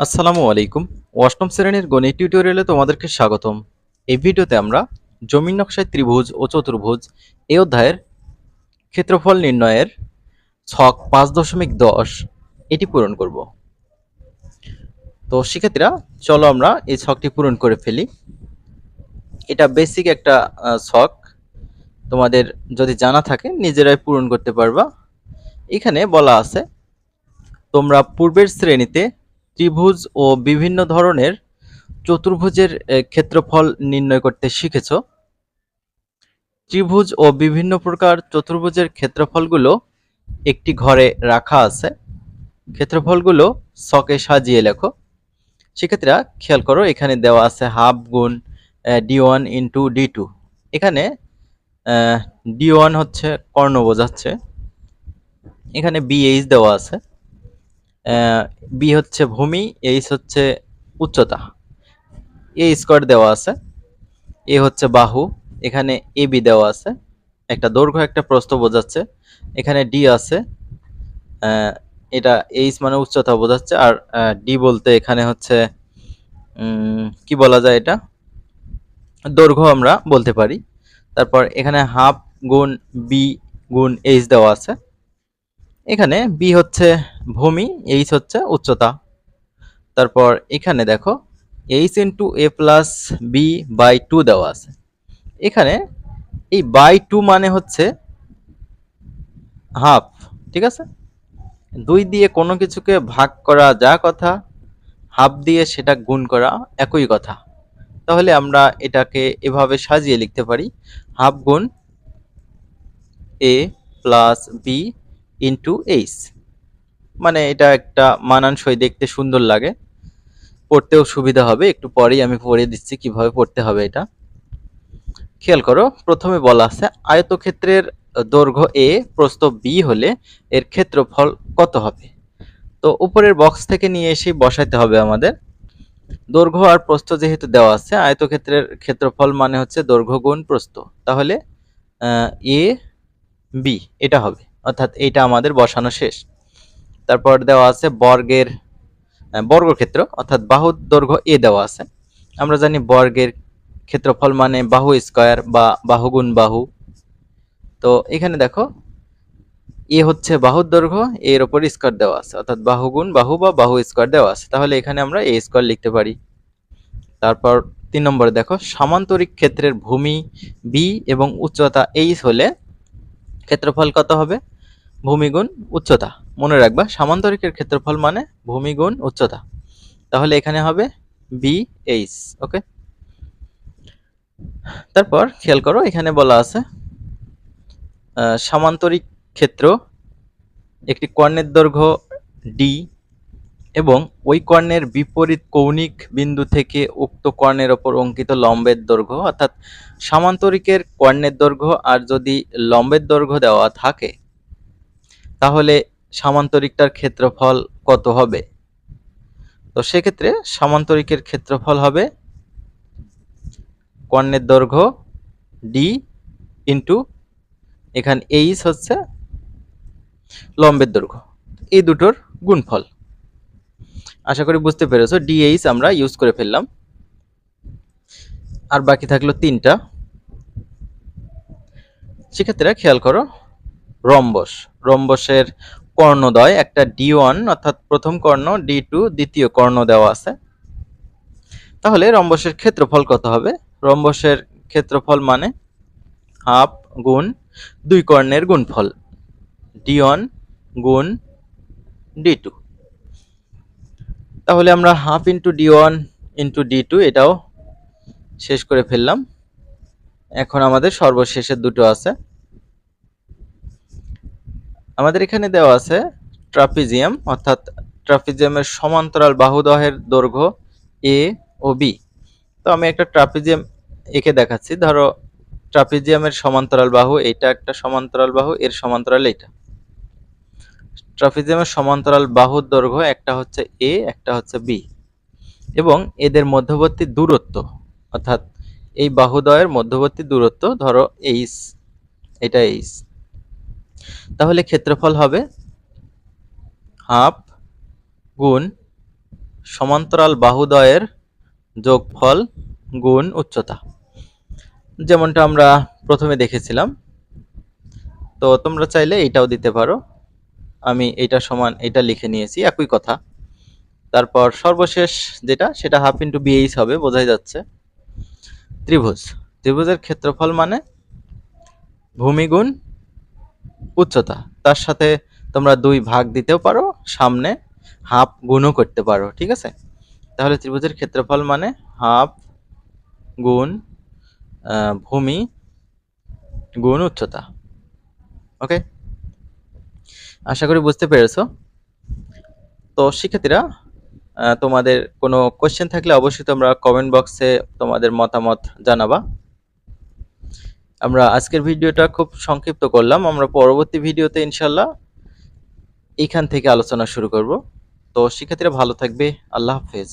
আসসালামু আলাইকুম। অষ্টম শ্রেণির গণিত টিউটোরিয়ালে তোমাদেরকে স্বাগতম। এই ভিডিওতে আমরা জমির নকশায় ত্রিভুজ ও চতুর্ভুজ এই অধ্যায়ের ক্ষেত্রফল নির্ণয়ের ছক পাঁচ দশমিক দশ এটি পূরণ করব। তো শিক্ষার্থীরা, চলো আমরা এই ছকটি পূরণ করে ফেলি। এটা বেসিক একটা ছক। তোমাদের যদি জানা থাকে, নিজেরাই পূরণ করতে পারবা। এখানে বলা আছে, তোমরা পূর্বের শ্রেণীতে ত্রিভুজ ও বিভিন্ন ধরনের চতুর্ভুজের ক্ষেত্রফল নির্ণয় করতে শিখেছ। ত্রিভুজ ও বিভিন্ন প্রকার চতুর্ভুজের ক্ষেত্রফলগুলো একটি ঘরে রাখা আছে। ক্ষেত্রফলগুলো ছকে সাজিয়ে লেখো। শিক্ষার্থীরা খেয়াল করো, এখানে দেওয়া আছে হাফ গুণ D one into D two. এখানে ডি ওয়ান হচ্ছে কর্ণ বোঝাচ্ছে এখানে বিএইচ দেওয়া আছে। বি হচ্ছে ভূমি এইচ হচ্ছে উচ্চতা। এ স্কোয়ার দেওয়া আছে। এ হচ্ছে বাহু। এখানে এ বি দেওয়া আছে। একটা দৈর্ঘ্য, একটা প্রস্থ বোঝাচ্ছে। এখানে ডি আছে। এটা এইচ মানে উচ্চতা বোঝাচ্ছে। আর ডি বলতে এখানে হচ্ছে কি বলা যায় এটা? দৈর্ঘ্য আমরা বলতে পারি। তারপর এখানে হাফ গুণ বি গুণ এইচ দেওয়া আছে। এখানে বি হচ্ছে ভূমি এইচ হচ্ছে উচ্চতা। তারপর এখানে দেখো H into A plus B by two দেওয়া আছে। এখানে এই বাই টু মানে হচ্ছে হাফ ঠিক আছে? দুই দিয়ে কোনো কিছুকে ভাগ করা যা কথা হাফ দিয়ে সেটা গুণ করা একই কথা। তাহলে আমরা এটাকে এভাবে সাজিয়ে লিখতে পারি হাফ গুণ A plus B into H মানে এটা একটা মানানসই দেখতে সুন্দর লাগে। পড়তেও সুবিধা হবে, একটু পরেই আমি পড়ে দিচ্ছি কীভাবে পড়তে হবে এটা। খেয়াল করো, প্রথমে বলা আছে, আয়তক্ষেত্রের দৈর্ঘ্য এ প্রস্থ বি হলে এর ক্ষেত্রফল কত হবে? তো উপরের বক্স থেকে নিয়ে এসে বসাইতে হবে আমাদের। দৈর্ঘ্য আর প্রস্থ যেহেতু দেওয়া আছে, আয়তক্ষেত্রের ক্ষেত্রফল মানে হচ্ছে দৈর্ঘ্য গুণ প্রস্থ। তাহলে এ বি এটা হবে। অর্থাৎ এটা আমাদের বসানো শেষ। তারপর দেওয়া আছে বর্গের বর্গক্ষেত্র অর্থাৎ বাহুর দৈর্ঘ্য এ দেওয়া আছে। আমরা জানি বর্গের ক্ষেত্রফল মানে বাহু স্কয়ার বা বাহুগুণ বাহু। তো এখানে দেখো, এ হচ্ছে বাহুর দৈর্ঘ্য, এর ওপর স্কোয়ার দেওয়া আছে, অর্থাৎ বাহুগুণ বাহু বা বাহু স্কোয়ার দেওয়া আছে। তাহলে এখানে আমরা এ স্কোয়ার লিখতে পারি। তারপর তিন নম্বরে দেখো, সামান্তরিক ক্ষেত্রের ভূমি বি এবং উচ্চতা এইচ হলে ক্ষেত্রফল কত হবে? ভূমি গুণ উচ্চতা। মনে রাখবা, সামান্তরিকের ক্ষেত্রফল মানে ভূমিগুণ উচ্চতা। তাহলে এখানে হবে বি এইচ ওকে তারপর খেয়াল করো, এখানে বলা আছে সামান্তরিক ক্ষেত্র একটি কর্ণের দৈর্ঘ্য ডি এবং ওই কর্ণের বিপরীত কৌণিক বিন্দু থেকে উক্ত কর্ণের ওপর অঙ্কিত লম্বের দৈর্ঘ্য। অর্থাৎ সামান্তরিকের কর্ণের দৈর্ঘ্য আর যদি লম্বের দৈর্ঘ্য দেওয়া থাকে তাহলে সামান্তরিকটার ক্ষেত্রফল কত হবে? তো সেক্ষেত্রে সামান্তরিকের ক্ষেত্রফল হবে কর্ণের দৈর্ঘ্য ডি ইন্টু এখানে এইচ হচ্ছে লম্বের দৈর্ঘ্য। এই দুটোর গুণফল। আশা করি বুঝতে পেরেছ ডিএইচ আমরা ইউজ করে ফেললাম। আর বাকি থাকল তিনটা। সেক্ষেত্রে খেয়াল করো রম্বস। রম্বসের কর্ণদ্বয় একটা ডি ওয়ান, অর্থাৎ প্রথম কর্ণ, ডি টু, দ্বিতীয় কর্ণ দেওয়া আছে। তাহলে রম্বসের ক্ষেত্রফল কত হবে? রম্বসের ক্ষেত্রফল মানে হাফ গুণ দুই কর্ণের গুণফল। ডি ওয়ান গুণ ডি টু। তাহলে আমরা half into D one into D two, এটাও শেষ করে ফেললাম। এখন আমাদের সর্বশেষের দুটো আছে। আমাদের এখানে দেওয়া আছে ট্রাপিজিয়াম, অর্থাৎ ট্রাপিজিয়ামের সমান্তরাল বাহুদহের দৈর্ঘ্য এ ও বি তো আমি একটা ট্রাপিজিয়াম এঁকে দেখাচ্ছি। ধরো ট্রাপিজিয়ামের সমান্তরাল বাহু এইটা, একটা সমান্তরাল বাহু, এর সমান্তরাল এইটা। ট্রাপিজিয়ামের সমান্তরাল বাহুর দৈর্ঘ্য একটা হচ্ছে এ একটা হচ্ছে বি এবং এদের মধ্যবর্তী দূরত্ব, অর্থাৎ এই বাহুদ্বয়ের মধ্যবর্তী দূরত্ব ধরো এইচ এটা এইচ তাহলে ক্ষেত্রফল হবে হাফ গুণ সমান্তরাল বাহুদয়ের যোগফল গুণ উচ্চতা। যেমনটা আমরা প্রথমে দেখেছিলাম। তো তোমরা চাইলে এইটাও দিতে পারো। আমি এইটা সমান এটা লিখে নিয়েছি, একই কথা। তারপর সর্বশেষ যেটা, সেটা হাফ ইন্টু বিএইচ হবে, বোঝাই যাচ্ছে। ত্রিভুজ। ত্রিভুজের ক্ষেত্রফল মানে ভূমি গুণ উচ্চতা। তার সাথে তোমরা দুই ভাগ দিতেও পারো, সামনে হাফ গুণও করতে পারো, ঠিক আছে? তাহলে ত্রিভুজের ক্ষেত্রফল মানে হাফ গুণ ভূমি গুণ উচ্চতা। ওকে আশা করি বুঝতে পেরেছ? তো শিক্ষার্থীরা তোমাদের কোনো কোশ্চেন থাকলে অবশ্যই তোমরা কমেন্ট বক্সে তোমাদের মতামত জানাবা। আমরা আজকের ভিডিওটা খুব সংক্ষিপ্ত করলাম। আমরা পরবর্তী ভিডিওতে ইনশাল্লাহ এখান থেকে আলোচনা শুরু করব। তো শিক্ষার্থীরা ভালো থাকবে। আল্লাহ হাফেজ।